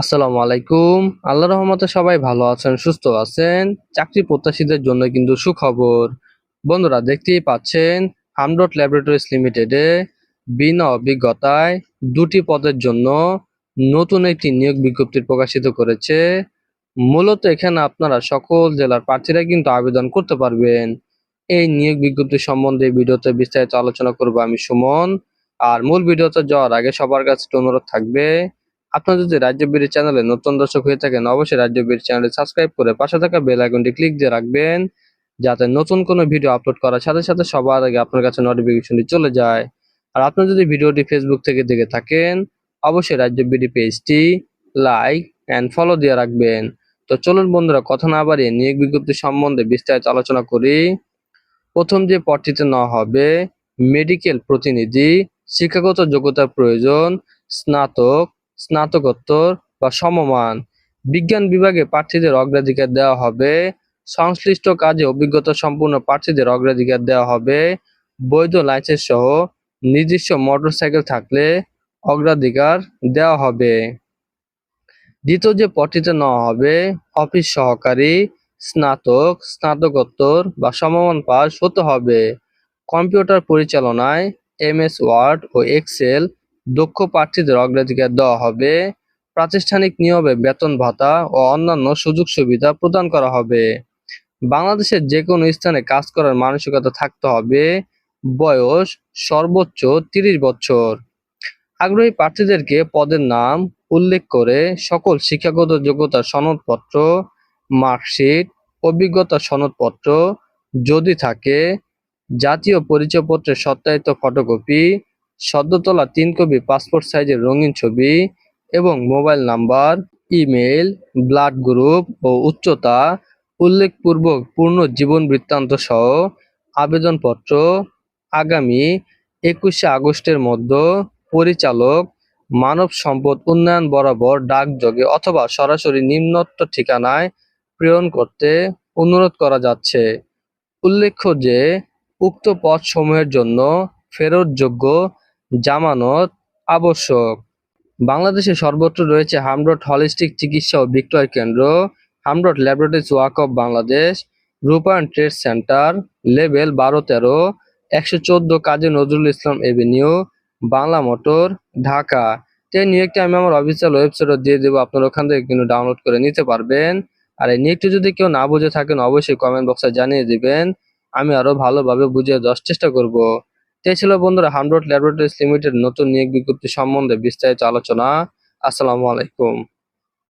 আসসালামু আলাইকুম। আল্লাহ রহমতে সবাই ভালো আছেন, সুস্থ আছেন। চাকরি প্রত্যাশীদের জন্য কিন্তু সুখবর। বন্ধুরা, দেখতেই পাচ্ছেন হামডট ল্যাবরেটরিজ লিমিটেডে বিনা অভিজ্ঞতায় দুটি পদের জন্য নতুন একটি নিয়োগ বিজ্ঞপ্তি প্রকাশিত করেছে। মূলত এখানে আপনারা সকল জেলার প্রার্থীরা কিন্তু আবেদন করতে পারবেন। এই নিয়োগ বিজ্ঞপ্তি সম্বন্ধে ভিডিওতে বিস্তারিত আলোচনা করব আমি সুমন। আর মূল ভিডিওতে যাওয়ার আগে সবার কাছে অনুরোধ থাকবে আপনার যদি রাজ্য বিড়ি চ্যানেলে নতুন দর্শক হয়ে থাকেন, অবশ্যই রাজ্য বিড়ি চ্যানেলটি সাবস্ক্রাইব করে পাশে থাকা বেল আইকনটি ক্লিক দিয়ে রাখবেন, যাতে নতুন কোনো ভিডিও আপলোড করার সাথে সাথে সবার আগে আপনার কাছে নোটিফিকেশনটি চলে যায়। আর আপনি যদি ভিডিওটি ফেসবুক থেকে দেখে থাকেন, অবশ্যই রাজ্য বিডি পেজটি লাইক অ্যান্ড ফলো দিয়ে রাখবেন। তো চলুন বন্ধুরা, কথা না বাড়িয়ে নিয়োগ বিজ্ঞপ্তি সম্বন্ধে বিস্তারিত আলোচনা করি। প্রথম যে পদটিতে নেওয়া হবে মেডিকেল প্রতিনিধি, শিক্ষাগত যোগ্যতার প্রয়োজন, স্নাতক স্নাতকোত্তর বা সমমান। বিজ্ঞান বিভাগে প্রার্থীদের অগ্রাধিকার দেওয়া হবে। সংশ্লিষ্ট কাজে অভিজ্ঞতা সম্পূর্ণ প্রার্থীদের অগ্রাধিকার দেওয়া হবে। বৈধ লাইসেন্স সহ নিজস্ব মোটরসাইকেল থাকলে অগ্রাধিকার দেওয়া হবে। দ্বিতীয় যে পদটিতে নেওয়া হবে, অফিস সহকারী, স্নাতক, স্নাতকোত্তর বা সমমান পাস হতে হবে। কম্পিউটার পরিচালনায় এম এস ওয়ার্ড ও এক্সেল দক্ষ প্রার্থীদের অগ্রাধিকার দেওয়া হবে, প্রাতিষ্ঠানিক নিয়মে বেতন ভাতা ও অন্যান্য সুযোগ সুবিধা প্রদান করা হবে। বাংলাদেশের যে কোনো স্থানে কাজ করার মানসিকতা থাকতে হবে, বয়স সর্বোচ্চ তিরিশ বছর। আগ্রহী প্রার্থীদেরকে পদের নাম উল্লেখ করে সকল শিক্ষাগত যোগ্যতার সনদপত্র, মার্কশিট, অভিজ্ঞতা সনদপত্র যদি থাকে, জাতীয় পরিচয়পত্রের সত্যায়িত ফটোকপি সদ্য তোলা তিন কপি পাসপোর্ট সাইজের রঙিন ছবি এবং mobile number email blood group ও উচ্চতা উল্লেখপূর্বক পূর্ণ জীবন বৃত্তান্ত সহ আবেদনপত্র, আগামী একুশে আগস্টের মধ্যে পরিচালক, মানব সম্পদ উন্নয়ন বরাবর ডাকযোগে অথবা সরাসরি নিম্নোক্ত ঠিকানায় প্রেরণ করতে অনুরোধ করা যাচ্ছে। উল্লেখ্য যে, উক্ত পদসমূহের জন্য ফেরতযোগ্য জামানত আবশ্যক। বাংলাদেশে সর্বত্র রয়েছে হামডট হলিস্টিক চিকিৎসা ও বিক্রয় কেন্দ্র Hamdard laboratories Waqf Bangladesh, Rupayan trade centre level বারো তেরো, একশো চোদ্দ কাজী নজরুল ইসলাম এভিনিউ, বাংলা মোটর, ঢাকা। এই নিয়োগটি আমি আমার অফিসিয়াল ওয়েবসাইটে দিয়ে দেবো, আপনারা ওখান থেকে কিন্তু ডাউনলোড করে নিতে পারবেন। আর এই নিয়োগটি যদি কেউ না বুঝে থাকেন, অবশ্যই কমেন্ট বক্সে জানিয়ে দিবেন। আমি আরও ভালোভাবে বুঝিয়ে দেওয়ার চেষ্টা করব। তো ছিল বন্ধুরা হামরোড ল্যাবরেটরিজ লিমিটেড নতুন নিয়োগ বিজ্ঞপ্তি সম্বন্ধে বিস্তারিত আলোচনা। আসসালামু আলাইকুম।